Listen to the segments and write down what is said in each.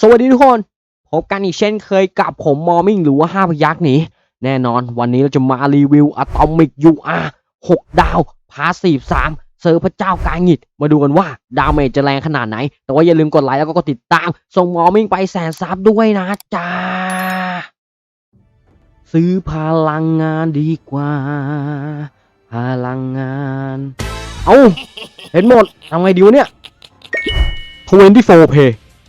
สวัสดีทุกคน พบกันอีกเช่นเคยกับผมมอมิงหรือว่า5พยักหนีแน่นอนวันนี้เราจะมารีวิวอะตอมิก UR 6ดาวพาสี3เซอร์พระเจ้ากายหงิด มาดูกันว่า ดาเมจจะแรงขนาดไหน แต่ว่าอย่าลืมกดไลค์แล้วก็กดติดตาม ส่งมอมิงไปแสนซับด้วยนะจ้า ซื้อพลังงานดีกว่า พลังงาน เอาเห็นหมดทำไงดีวะเนี่ย24 Pay เ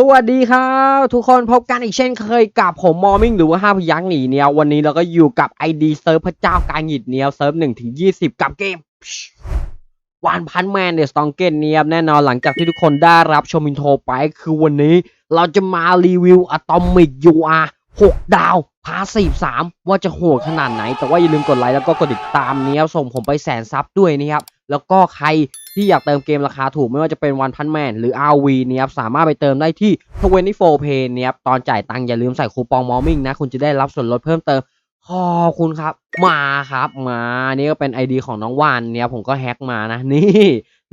สวัสดีครับ ทุกคนพบกันอีกเช่นเคยกับผมมอมิงหรือว่าห้าพยักหนีเนี่ยวันนี้เราก็อยู่กับ ID เซิร์ฟพระเจ้าการหงิดเนี่ยเซิร์ฟหนึ่งถึงยี่สิบกับเกมวันพันแมนเดสตองเกนเนี่ยแน่นอนหลังจากที่ทุกคนได้รับชมอินโทรไป คือวันนี้เราจะมารีวิวอะตอมิก UR 6ดาวพาสีสามว่าจะโหดขนาดไหน แต่ว่าอย่าลืมกดไลค์แล้วก็กดติดตามเนี่ยส่งผมไปแสนซับด้วยนะครับแล้วก็ใคร ที่อยากเติมเกมราคาถูกไม่ว่าจะเป็นวันพันแมนหรือ RV เนี่ยครับสามารถไปเติมได้ที่ 24 Pay เนี่ยครับตอนจ่ายตังค์อย่าลืมใส่คูปองมอมิงนะ คุณจะได้รับส่วนลดเพิ่มเติมขอบคุณครับ มาครับมานี่ก็เป็น ID ของน้องว่านเนี่ยผมก็แฮ็กมานะนี่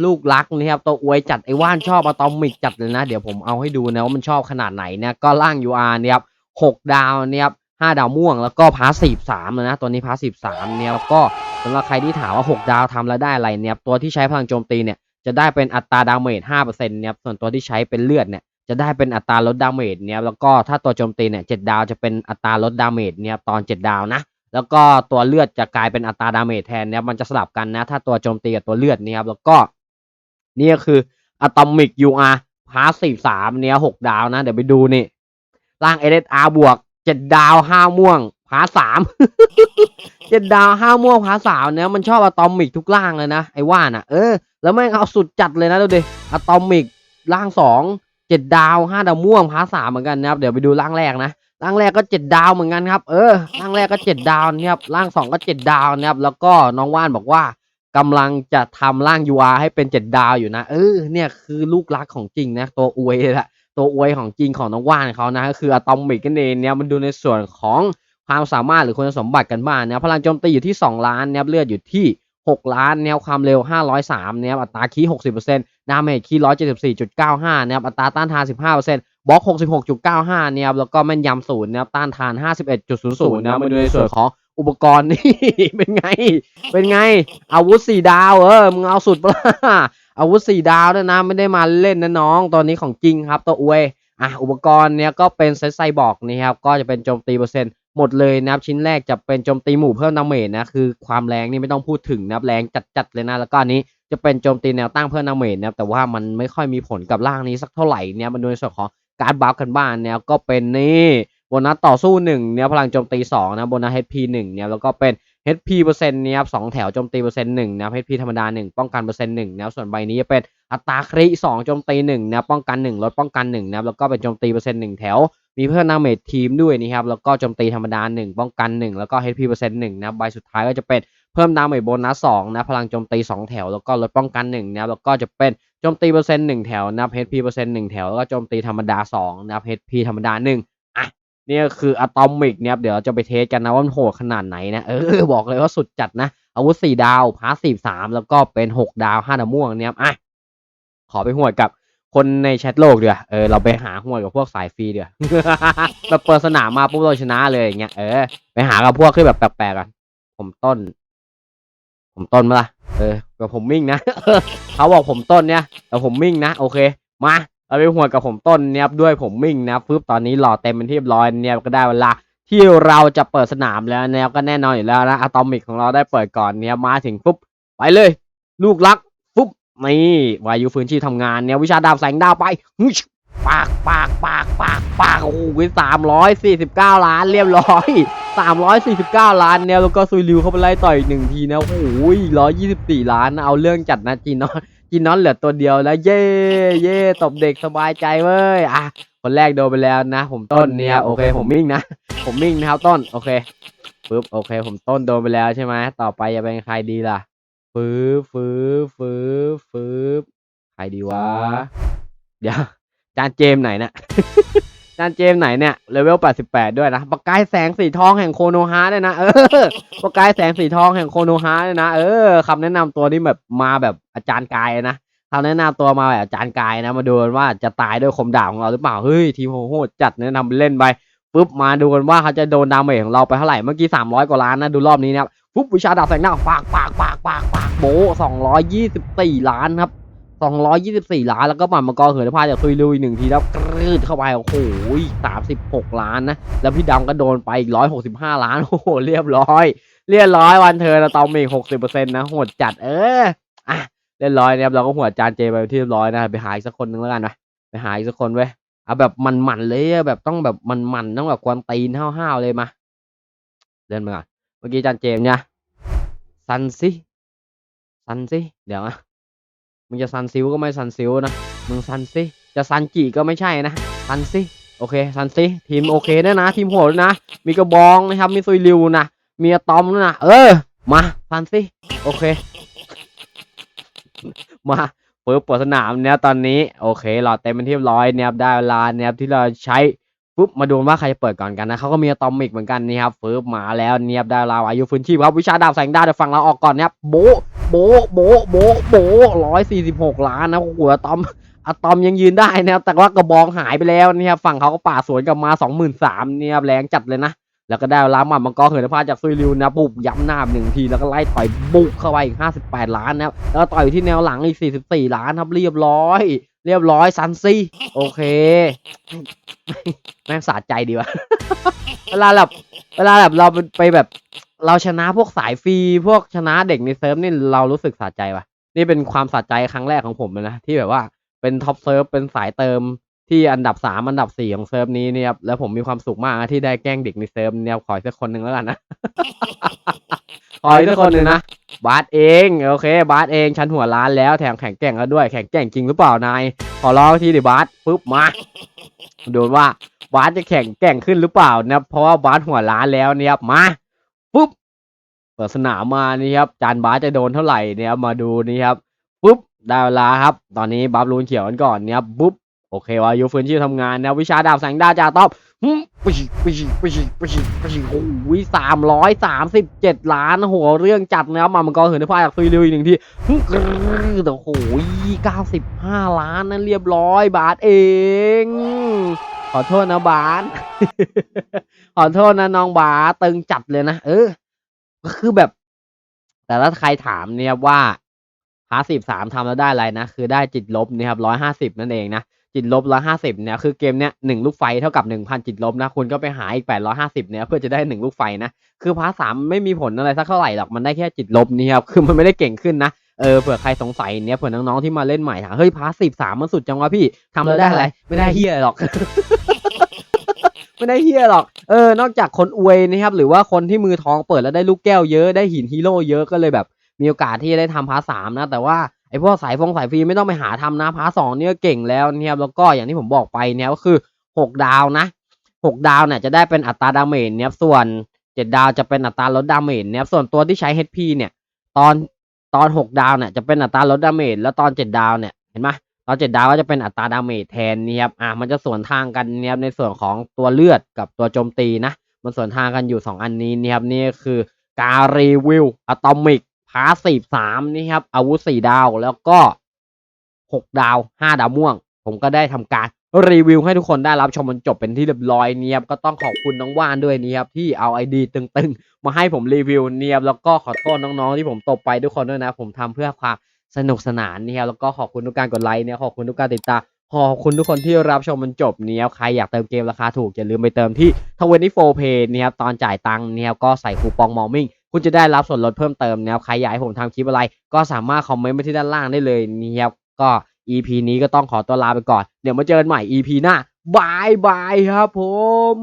ลูกรักนะครับตัวอวยจัดไอ้ว่านชอบอะตอมิกจัดเลยนะ เดี๋ยวผมเอาให้ดูนะว่ามันชอบขนาดไหนนี่ยก็ล่าง UR เนี่ยครับหกดาวเนี่ยครับห้าดาวม่วงแล้วก็พาสีสามนะตัวนี้พาสีสามเนี่ยแล้วก็ สำหรับใครที่ถามว่า 6 ดาวทำแล้วได้อะไรเนี่ยตัวที่ใช้พลังโจมตีเนี่ยจะได้เป็นอัตราดาเมจ5%เนี่ยส่วนตัวที่ใช้เป็นเลือดเนี่ยจะได้เป็นอัตราลดดาเมจเนี่ยแล้วก็ถ้าตัวโจมตีเนี่ยเจ็ดดาวจะเป็นอัตราลดดาเมจเนี่ยตอน 7 ดาวนะแล้วก็ตัวเลือดจะกลายเป็นอัตราดาเมจแทนเนี่ยมันจะสลับกันนะ ถ้าตัวโจมตีกับตัวเลือดเนี่ยครับแล้วก็นี่ก็คืออะตอมิก UR พาสีสามเนี่ยหกดาวนะ เดี๋ยวไปดูนี่ ร่าง SSR บวกเจ็ดดาวห้าม่วงาสามเจ็ดดาวห้าม่วงพาสามเนี่ยมันชอบอะตอมิกทุกร่างเลยนะไอ้ว่าน่ะเออแล้วแม่งเอาสุดจัดเลยนะดูดิอะตอมิกร่างสองเจ็ดดาวห้าดาวม่วงพาสามเหมือนกันนะครับเดี๋ยวไปดูร่างแรกนะร่างแรกก็เจ็ดดาวเหมือนกันครับ เออร่างแรกก็เจ็ดดาวนะครับร่างสองก็เจ็ดดาวนะครับแล้วก็น้องว่านบอกว่ากำลังจะทำร่าง UR ให้เป็นเจ็ดดาวอยู่นะเออเนี่ยคือลูกรักของจริงนะตัวอวยเลยละตัวอวยของจริงของน้องว่านเขานะก็คืออะตอมิกกันเองเนี่ยมันดูในส่วนของ ความสามารถหรือคุณสมบัติกันบ้างนะครับพลังโจมตีอยู่ที่ 2 ล้านนะครับเลือดอยู่ที่ 6 ล้านแนวความเร็ว 503นะครับอัตราคี60%ดาเมจคี174.95นะครับอัตราต้านทาน 15%บล็อก 66.95นะครับแล้วก็แม่นยำศูนย์นะครับต้านทาน 51.00นะครับมาดูในส่วนของอุปกรณ์นี่ เป็นไง เป็นไง อาวุธสี่ดาวเออมึงเอาสุดปะล่ะอาวุธสี่ดาวด้วยนะไม่ได้มาเล่นนะน้องตอนนี้ของจริงครับตัวอวยอะอุปกรณ์เนี้ยก็เป็นเซตไซบอร์กนะครับก็จะเป็นโจมตีเปอร์เซ็นต์ หมดเลยนะครับชิ้นแรกจะเป็นโจมตีหมู่เพิ่มดาเมจนะคือความแรงนี่ไม่ต้องพูดถึงนะครับแรงจัดๆเลยนะแล้วก็อันนี้จะเป็นโจมตีแนวตั้งเพิ่มดาเมจนะครับแต่ว่ามันไม่ค่อยมีผลกับร่างนี้สักเท่าไหร่เนี่ยมันโดยส่วนของการบัฟกันบ้านเนี่ยก็เป็นนี่โบนัสต่อสู้หนึ่งเนี่ยพลังโจมตีสองนะโบนัส HP หนึ่งเนี่ยแล้วก็เป็น HP เปอร์เซ็นต์เนี่ยครับสองแถวโจมตีเปอร์เซ็นต์หนึ่งนะ HP ธรรมดาหนึ่งป้องกันเปอร์เซ็นต์หนึ่งนะส่วนใบนี้จะเป็นอัตราคริสองโจมตีหนึ่งนะป้องกันหนึ่งลดป้องกันหนึ่งนะแล้วก็เป็นโจมตีเปอร์เซ็นต์หนึ่งแถว มีเพิ่มดาเมจทีมด้วยนะครับ แล้วก็โจมตีธรรมดาหนึ่งป้องกันหนึ่งแล้วก็ HP เปอร์เซ็นต์หนึ่งนะใบสุดท้ายก็จะเป็นเพิ่มดาเมจโบนัสสองนะ พลังโจมตีสองแถว แล้วก็ลดป้องกันหนึ่งนะแล้วก็จะเป็นโจมตีเปอร์เซ็นต์หนึ่งแถวนะ HP เปอร์เซ็นต์หนึ่งแถว แล้วก็โจมตีธรรมดาสองนะ HP ธรรมดาหนึ่งอะนี่ก็คืออะตอมิกเนี่ยเดี๋ยวเราจะไปเทสกันนะว่ามันโหดขนาดไหนนะเออบอกเลยว่าสุดจัดนะ อาวุธสี่ดาวพาสีสามแล้วก็เป็นหกดาวห้าดาวม่วงเนี่ยอะขอไปหวดกับ คนในแชทโลกเดี๋ยวเออเราไปหาหัวกับพวกสายฟรีเดี๋ยวแบบเปิดสนามมาปุ๊บเราชนะเลยอย่างเงี้ยเออไปหากับพวกที่แบบแปลกๆกันผมต้น ผมต้นมาละเออกับผมมิ่งนะเขาบอกผมต้นเนี่ยแต่ผมมิ่งนะโอเค มาเราไปหัวกับผมต้นเนี่ยด้วยผมมิ่งนะปึ๊บตอนนี้หล่อเต็มเป็นที่เรียบร้อยเนี่ยก็ได้เวลาที่เราจะเปิดสนามแล้วเนี่ยก็แน่นอนอยู่แล้วนะอะตอมิกของเราได้เปิดก่อนเนี่ยมาถึงปุ๊บไปเลย ลูกรัก นี่วายุฟื้นชีพทำงานเนี่ยวิชาดาบแสงดาวไปปากปากปากปากปากโอ้โหสามร้อยสี่สิบเก้าล้านเรียบร้อย349ล้านเนี่ยแล้วก็ซุยริวเข้าไปไล่ต่อยอีกหนึ่งทีนะโอ้ย124ล้านเอาเรื่องจัดนะจีนอนจีนอนเหลือตัวเดียวแล้วเย่เย่ตบเด็กสบายใจเว้ยอะคนแรกโดนไปแล้วนะ ผมต้นเนี่ยโอเคผมมิ่งนะ ผมมิ่งนะครับต้นโอเคปึ๊บโอเค ผมต้นโดนไปแล้วใช่ไหมต่อไปจะเป็นใครดีล่ะ ฟืบฟืบฟืบฟืบใครดีวะ เดี๋ยว จานเจมส์ไหนเนี่ย จานเจมส์ไหนเนี่ย เลเวล 88 ด้วยนะ ประกายแสงสีทองแห่งโคโนฮาด้วยนะ เออ ประกายแสงสีทองแห่งโคโนฮาด้วยนะ เออคำแนะนำตัวนี้แบบมาแบบอาจารย์กายนะคำแนะนำตัวมาแบบอาจารย์กายนะ มาดูกันว่าจะตายด้วยคมดาบของเราหรือเปล่า เฮ้ย ทีมโหดจัดแนะนำเล่นไปปุ๊บมาดูกันว่าเขาจะโดนดาเมจของเราไปเท่าไหร่ เมื่อกี้ 300 กว่าล้านนะ ดูรอบนี้นะครับ ปุ๊บวิชาดาบแสงหน้าปากปากปากปากปากโบ224ล้านครับ224ล้านแล้วก็หมันมังกรเหินพาจากซุยลุยหนึ่งทีแล้วกรืดเข้าไปโอ้โห36ล้านนะแล้วพี่ดำก็โดนไปอีก165ล้านโอ้โหเรียบร้อย เรียบร้อยวันเธอนะตอมอีก60%นต์นะโหดจัดเอออะเรียบร้อยนะครับเราก็หัวจานเจไปที่เรียบร้อยนะไปหาอีกสักคนหนึ่งแล้วกันนะไปหาอีกสักคนเว้ยเอาแบบมันๆเลยแบบต้องแบบมันๆต้องแบบกวนตีนห้าวๆเลยมาเดินมาก่อน มื่อกี้จานเจมส์เนี่ยซันซิซันซิเดี๋ยวนะมึงจะซันซิลก็ไม่ซันซิลนะมึงซันซิจะซันจิก็ไม่ใช่นะซันซิโอเคซันซิทีมโอเคด้วยนะทีมโหดนะ มีกระบองนะครับมีซุยริวนะมีอะตอมด้วยนะเออมาซันซิโอเค มาเปิดเปิดสนามเนี่ยตอนนี้ โอเคหลอดเต็มเป็นที่ร้อยเนี่ยได้เวลาเนี่ยที่เราใช้ ปุ๊บมาดูว่าใครจะเปิดก่อนกันนะเขาก็มีอะตอมิกเหมือนกันนี่ครับฟืบมาแล้วเนี่ยบได้เวลาอายุฟื้นชีพครับวิชาดาบแสงดาวเดี๋ยวฝั่งเราออกก่อนเนี่ยโบะโบะโบะโบะโบร้อยสี่สิบหกล้านนะโอ้โหอะตอมอะตอมยังยืนได้นะครับแต่ว่ากระบองหายไปแล้วนี่ยฝั่งเขาก็ป่าสวนกลับมาสองหมื่นสามเนี่ยแรงจัดเลยนะแล้วก็ได้เวลาหมัดมังกรเหินพาจากซุยริวนะบุกย้ำหน้าหนึ่งทีแล้วก็ไล่ต่อยบุกเข้าไปอีกห้าสิบแปดล้านนะครับแล้วก็ต่อยอยู่ที่แนวหลังอีกสี่สิบสี่ล้านครับเรียบร้อย เรียบร้อยซันซี่โอเค แม่งสะใจดีวะเวลาแบบเวลาแบบเราไปแบบ เราชนะพวกสายฟรีพวกชนะเด็กในเซิร์ฟนี่เรารู้สึกสะใจวะนี่เป็นความสะใจครั้งแรกของผมเลยนะที่แบบว่าเป็นท็อปเซิร์ฟเป็นสายเติม ที่อันดับสามอันดับสี่ของเซิร์ฟนี้เนี่ยครับแล้วผมมีความสุขมากที่ได้แกล้งเด็กในเซิร์ฟเนี่ยขอสักคนหนึ่งแล้วกันนะ ขอสักคนหนึ่งนะบาสเองโอเค บาสเองชั้นหัวล้านแล้วแถมแข่งแกร่งแล้วด้วยแข่งแกร่งจริงหรือเปล่านายขอร้องทีดิบาสปุ๊บมาดูว่าบาสจะแข่งแกร่งขึ้นหรือเปล่านะเพราะว่าบาสหัวล้านแล้วเนี่ยครับมาปุ๊บเปิดสนามมานี่ครับจานบาสจะโดนเท่าไหร่เนี่ยมาดูนี่ครับปุ๊บได้เวลาครับ ตอนนี้บัฟลูนเขียวกันก่อนเนี่ยปุ๊บ โอเควายุฟื้นชีพทำงานนะวิชาดาบแสงดาจ่าตอบหึปิชิปิชิปิชิปิชิปิชิโอ้ยสามร้อยสามสิบเจ็ดล้านโอ้โหเรื่องจัดนะครับมามังกรเหินฟ้าจากซุยริวอีกหนึ่งทีหึกรึ๊ดโอ้โหเก้าสิบห้าล้านนั่นเรียบร้อยบาทเอง ขอโทษนะบาสขอโทษนะน้องบาสตึงจัดเลยนะเออ ก็คือแบบ แต่ถ้าใครถามเนี่ยว่าพาสิบสามทำแล้วได้อะไรนะ คือได้จิตลบนี่ยครับร้อยห้าสิบนั่นเองนะ จิตลบร้อยห้าสิบเนี่ยคือเกมเนี้ยหนึ่งลูกไฟเท่ากับหนึ่งพันจิตลบนะคุณก็ไปหาอีกแปดร้อยห้าสิบเนี่ยเพื่อจะได้หนึ่งลูกไฟนะคือพาสามไม่มีผลอะไรสักเท่าไหร่หรอกมันได้แค่จิตลบนี่ครับคือมันไม่ได้เก่งขึ้นนะเออเผื่อใครสงสัยเนี่ยเผื่อน้องๆที่มาเล่นใหม่ถามเฮ้ยพาสิบสามมันสุดจังวะพี่ทำแล้วได้อะไรไม่ได้เฮียหรอกไม่ได้เฮียหรอก เออ นอกจากคนอวยนะครับ หรือว่าคนที่มือทองเปิดแล้วได้ลูกแก้วเยอะ ได้หินฮีโร่เยอะก็เลยแบบ มีโอกาสที่จะได้ทำพาร์ทสามนะ แต่ว่าไอ้พวกสายฟงสายฟรีไม่ต้องไปหาทำนะพาร์ทสองเนี่ยเก่งแล้วนะครับแล้วก็อย่างที่ผมบอกไปเนี่ยก็คือหกดาวนะหกดาวเนี่ยจะได้เป็นอัตราดาเมจเนี่ยส่วนเจ็ดดาวจะเป็นอัตราลดดาเมจเนี่ยส่วนตัวที่ใช้ HP เนี่ยตอนตอนหกดาวเนี่ยจะเป็นอัตราลดดาเมจแล้วตอนเจ็ดดาวเนี่ยเห็นไหมตอนเจ็ดดาวก็จะเป็นอัตราดาเมจแทนเนี่ยครับอะมันจะส่วนทางกันเนี่ยครับในส่วนของตัวเลือดกับตัวโจมตีนะมันส่วนทางกันอยู่สองอันนี้เนี่ยครับนี่คือการรีวิวอะตอมิก พาสีสามนี่ครับ อาวุธสี่ดาวแล้วก็หกดาวห้าดาวม่วง ผมก็ได้ทำการรีวิวให้ทุกคนได้รับชมมันจบเป็นที่เรียบร้อยเนี่ยครับก็ต้องขอบคุณน้องว่านด้วยเนี่ยครับที่เอาไอดีตึงๆ มาให้ผมรีวิวเนียบแล้วก็ขอโทษน้องๆที่ผมตบไปทุกคนด้วยนะ ผมทำเพื่อความสนุกสนานเนี่ยครับแล้วก็ขอบคุณทุกการกดไลค์เนี่ยขอบคุณทุกการติดตามขอบคุณทุกคนที่รับชมมันจบเนียบใครอยากเติมเกมราคาถูกอย่าลืมไปเติมที่24 Pay เนี่ครับตอนจ่ายตังค์เนี่ยบก็ใส่คูปองมอมิ่ง คุณจะได้รับส่วนลดเพิ่มเติมนะครับใครอยากให้ผมทำคลิปอะไร ก็สามารถคอมเมนต์มาที่ด้านล่างได้เลยเนี่ยครับก็ EP นี้ก็ต้องขอตัวลาไปก่อน เดี๋ยวมาเจอกันใหม่ EP หน้าบายบายครับผม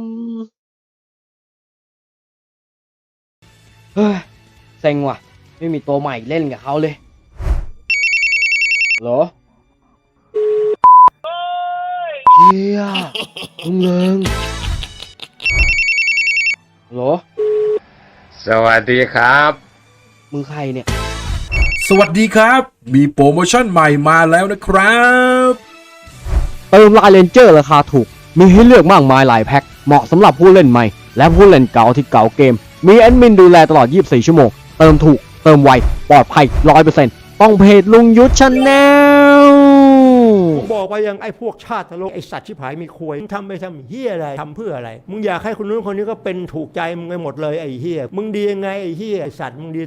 เฮ้ยเซ็งว่ะ ไม่มีตัวใหม่เล่นกับเขาเลยเหรอเฮียลุงเลิงเหรอ สวัสดีครับ มึงใครเนี่ย สวัสดีครับ มีโปรโมชั่นใหม่มาแล้วนะครับ เติมลายเลนเจอร์ราคาถูก มีให้เลือกมากมายหลายแพ็ค เหมาะสำหรับผู้เล่นใหม่ และผู้เล่นเก่าที่เก่าเกม มีแอดมินดูแลตลอด 24 ชั่วโมง เติมถูก เติมไว ปลอดภัย 100%ต้องเพจลุงยุทธชาแนลผม บอกไปยังไอ้พวกชาติโลกไอ้สัตว์ชิบหายมีควยมึงทำไปทำเฮียอะไรทำเพื่ออะไร มึงอยากให้คนนู้นคนนี้ก็เป็นถูกใจมึงไปหมดเลยไอ้เฮียมึงดียังไงไอ้เฮียไอ้สัตว์มึงดี